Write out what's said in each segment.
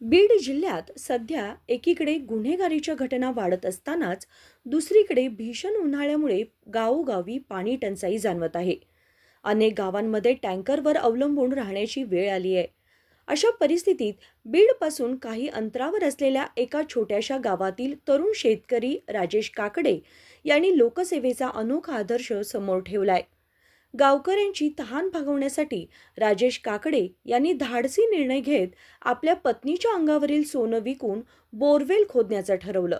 बीड जिल्ह्यात सध्या एकीकडे गुन्हेगारीच्या घटना वाढत असतानाच दुसरीकडे भीषण उन्हाळ्यामुळे गावोगावी पाणी टंचाई जाणवत आहे. अनेक गावांमध्ये टँकरवर अवलंबून राहण्याची वेळ आली आहे. अशा परिस्थितीत बीडपासून काही अंतरावर असलेल्या एका छोट्याशा गावातील तरुण शेतकरी राजेश काकडे यांनी लोकसेवेचा अनोखा आदर्श समोर ठेवलाय. गावकऱ्यांची तहान भागवण्यासाठी राजेश काकडे यांनी धाडसी निर्णय घेत आपल्या पत्नीच्या अंगावरील सोनं विकून बोरवेल खोदण्याचं ठरवलं.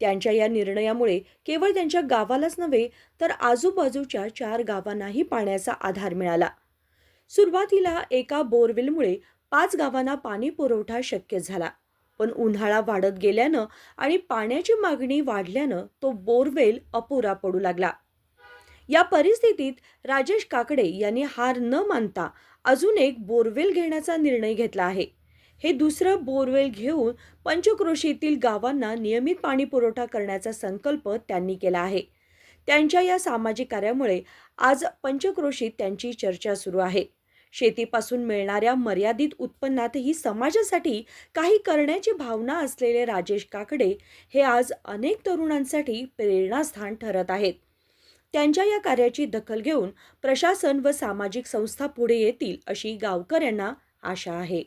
त्यांच्या या निर्णयामुळे केवळ त्यांच्या गावालाच नव्हे तर आजूबाजूच्या चार गावांनाही पाण्याचा आधार मिळाला. सुरुवातीला एका बोरवेलमुळे पाच गावांना पाणी पुरवठा शक्य झाला पण उन्हाळा वाढत गेल्यानं आणि पाण्याची मागणी वाढल्यानं तो बोरवेल अपुरा पडू लागला. या परिस्थितीत राजेश काकडे यांनी हार न मानता अजून एक बोरवेल घेण्याचा निर्णय घेतला आहे. हे दुसरं बोरवेल घेऊन पंचक्रोशीतील गावांना नियमित पाणी पुरवठा करण्याचा संकल्प त्यांनी केला आहे. त्यांच्या या सामाजिक कार्यामुळे आज पंचक्रोशीत त्यांची चर्चा सुरू आहे. शेतीपासून मिळणाऱ्या मर्यादित उत्पन्नातही समाजासाठी काही करण्याची भावना असलेले राजेश काकडे हे आज अनेक तरुणांसाठी प्रेरणास्थान ठरत आहेत. त्यांच्या या कार्याची दखल घेऊन प्रशासन व सामाजिक संस्था पुढे येतील अशी गावकऱ्यांना आशा आहे.